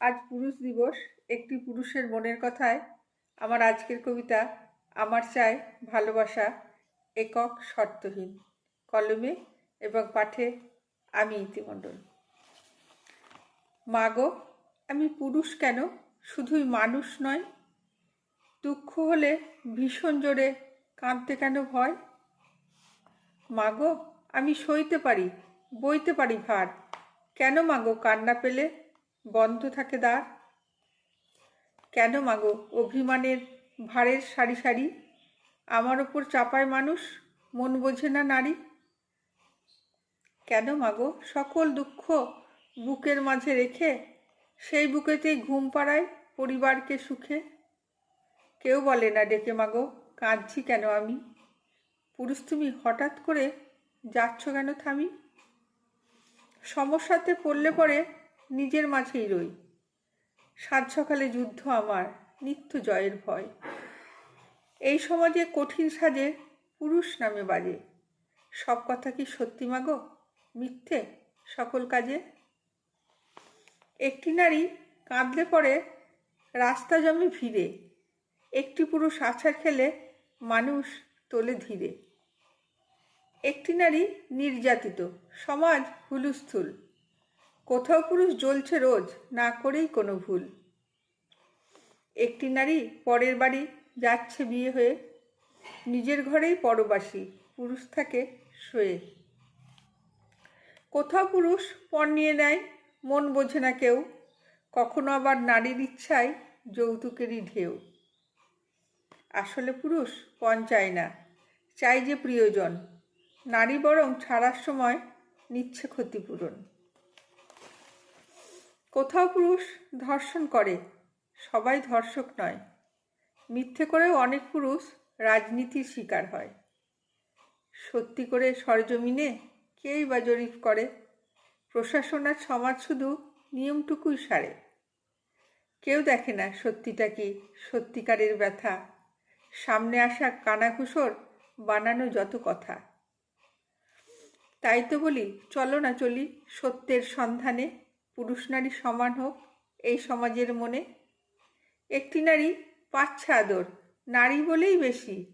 আজ পুরুষ দিবস, একটি পুরুষের মনের কথায়। আমার আজকের কবিতা, আমার চাই ভালোবাসা একক শর্তহীন। কলমে এবং পাঠে আমি ইতিমণ্ডল। মাগো, আমি পুরুষ কেন? শুধুই মানুষ নয়। দুঃখ হলে ভীষণ জোরে কাঁদতে কেন ভয়? মাগো, আমি সইতে পারি, বইতে পারি ভার। কেন মাগো কান্না পেলে বন্ধ থাকে দ্বার? কেন মাগো? অভিমানের ভারের সারি সারি? আমার ওপর চাপায় মানুষ? মন বোঝে না নারী? কেন মাগো? সকল দুঃখ বুকের মাঝে রেখে সেই বুকেতেই ঘুম পাড়ায় পরিবারকে সুখে? কেউ বলে না ডেকে মাগো, কাঁদছি কেন আমি? পুরুষ তুমি হঠাৎ করে যাচ্ছ কেন থামি? সমস্যাতে পড়লে পরে নিজের মাঝেই রই। সাত সকালে যুদ্ধ আমার, নিত্য জয়ের ভয়। এই সমাজে কঠিন সাজে পুরুষ নামে বাজে। সব কথা কি সত্যি মাগো? মিথ্যে সকল কাজে? একটি নারী কাঁদলে পরে রাস্তা জমে ভিড়ে। একটি পুরুষ আছাড় খেলে মানুষ তোলে ধীরে। একটি নারী নির্যাতিত, সমাজ হুলুস্থুল। কোথাও পুরুষ জ্বলছে রোজ, না করেই কোনো ভুল। একটি নারী পরের বাড়ি যাচ্ছে বিয়ে হয়ে, নিজের ঘরেই পরবাসী, পুরুষ থাকে শোয়ে। কোথাও পুরুষ পণ নিয়ে নেয়, মন বোঝে না কেউ, কখনো আবার নারীর ইচ্ছায় যৌতুকেরই ঢেউ। আসলে পুরুষ পণ চায় না চাই যে প্রিয়জন, নারী বরং ছাড়ার সময় নিচ্ছে ক্ষতিপূরণ। কোথাও পুরুষ ধর্ষণ করে, সবাই ধর্ষক নয়। মিথ্যে করেও অনেক পুরুষ রাজনীতির শিকার হয়। সত্যি করে সরজমিনে কেই বা জরিপ করে? প্রশাসন আর সমাজ শুধু নিয়মটুকুই সারে। কেউ দেখে না সত্যিটা কি সত্যিকারের ব্যথা। সামনে আসা কানাঘুষোর বানানো যত কথা। তাই তো বলি, চলো না চলি সত্যের সন্ধানে। পুরুষ নারী সমান হোক, এই সমাজের মনে। একটি নারী পাচ্ছে আদর, নারী বলেই বেশি।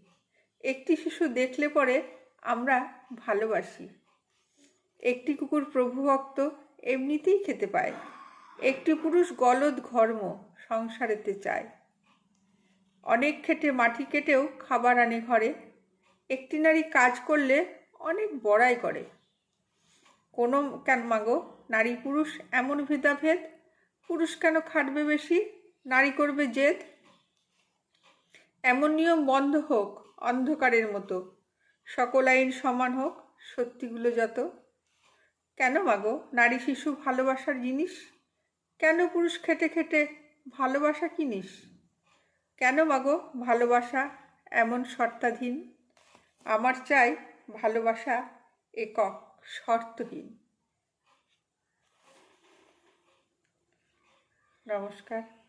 একটি শিশু দেখলে পরে আমরা ভালোবাসি। একটি কুকুর প্রভুভক্ত এমনিতেই খেতে পায়। একটি পুরুষ গলদ ঘর্ম সংসারেতে চায়। অনেক খেটে মাটি কেটেও খাবার আনে ঘরে। একটি নারী কাজ করলে অনেক বড়াই করে। কোনো কেন মাগো? নারী পুরুষ এমন ভেদাভেদ? পুরুষ কেন খাটবে বেশি? নারী করবে জেদ? এমন নিয়ম বন্ধ হোক, অন্ধকারের মতো। সকল আইন সমান হোক, সত্যিগুলো যত। কেন মাগো? নারী শিশু ভালোবাসার জিনিস? কেন পুরুষ খেটে খেটে ভালোবাসা কিনিস কেন মাগো? ভালোবাসা এমন শর্তাধীন। আমার চাই ভালোবাসা একক। শর্তহীন। নমস্কার।